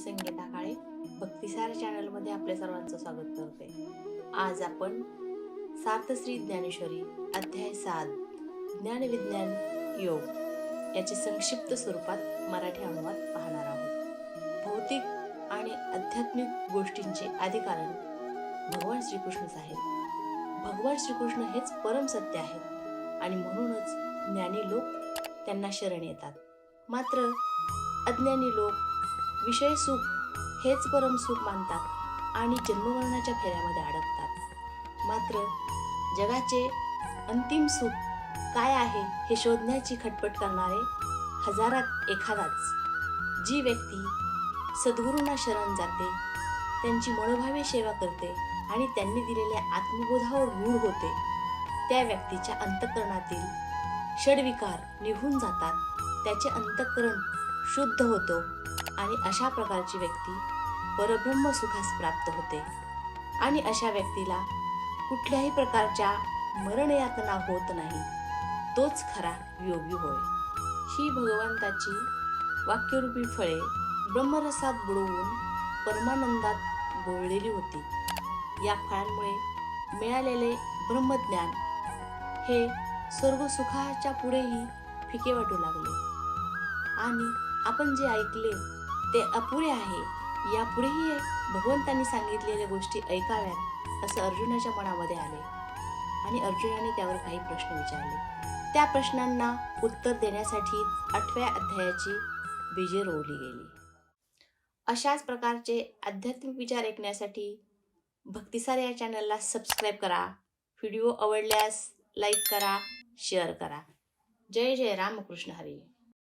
संगीता काळे भक्तिसार चॅनलमध्ये आपल्या सर्वांचं स्वागत करते. आज आपण सार्थश्री ज्ञानेश्वरी अध्याय सात ज्ञानविज्ञान योग याचे संक्षिप्त स्वरूपात मराठी अनुवाद पाहणार आहोत. भौतिक आणि आध्यात्मिक गोष्टींचे अधिकारण भगवान श्रीकृष्णच आहेत भगवान श्रीकृष्ण हेच परम सत्य आहेत आणि म्हणूनच ज्ञानी लोक त्यांना शरण येतात. मात्र अज्ञानी लोक विषय सुख हेच परम सुख मानतात आणि जन्ममरणाच्या फेऱ्यामध्ये अडकतात. मात्र जगाचे अंतिम सुख काय आहे हे शोधण्याची खटपट करणारे हजारात एखादाच. जी व्यक्ती सद्गुरूंना शरण जाते त्यांची मनोभावे सेवा करते आणि त्यांनी दिलेल्या आत्मबोधावर रूढ होते त्या व्यक्तीच्या अंतःकरणातील षडविकार निघून जातात त्याचे अंतःकरण शुद्ध होतो. आणि अशा प्रकारची व्यक्ती परब्रह्म सुखास प्राप्त होते. आणि अशा व्यक्तीला कुठल्याही प्रकारच्या मरणयातना होत नाही. तोच खरा योगी होय. ही भगवंताची वाक्यरूपी फळे ब्रह्मरसात बुडवून परमानंदात गोळलेली होती. या फळांमुळे मिळालेले ब्रह्मज्ञान हे सर्व सुखाच्या पुढेही फिके वाटू लागले. आणि आपण जे ऐकले ते अपुरे आहे. यापुढेही भगवंतांनी सांगितलेल्या गोष्टी ऐकाव्यात असं अर्जुनाच्या मनामध्ये आले. आणि अर्जुनाने त्यावर काही प्रश्न विचारले. त्या प्रश्नांना उत्तर देण्यासाठी आठव्या अध्यायाची बीजे रोवली गेली. अशाच प्रकारचे आध्यात्मिक विचार ऐकण्यासाठी भक्तिसार या चॅनलला सबस्क्राईब करा. व्हिडिओ आवडल्यास लाईक करा शेअर करा. जय जय रामकृष्ण हरी.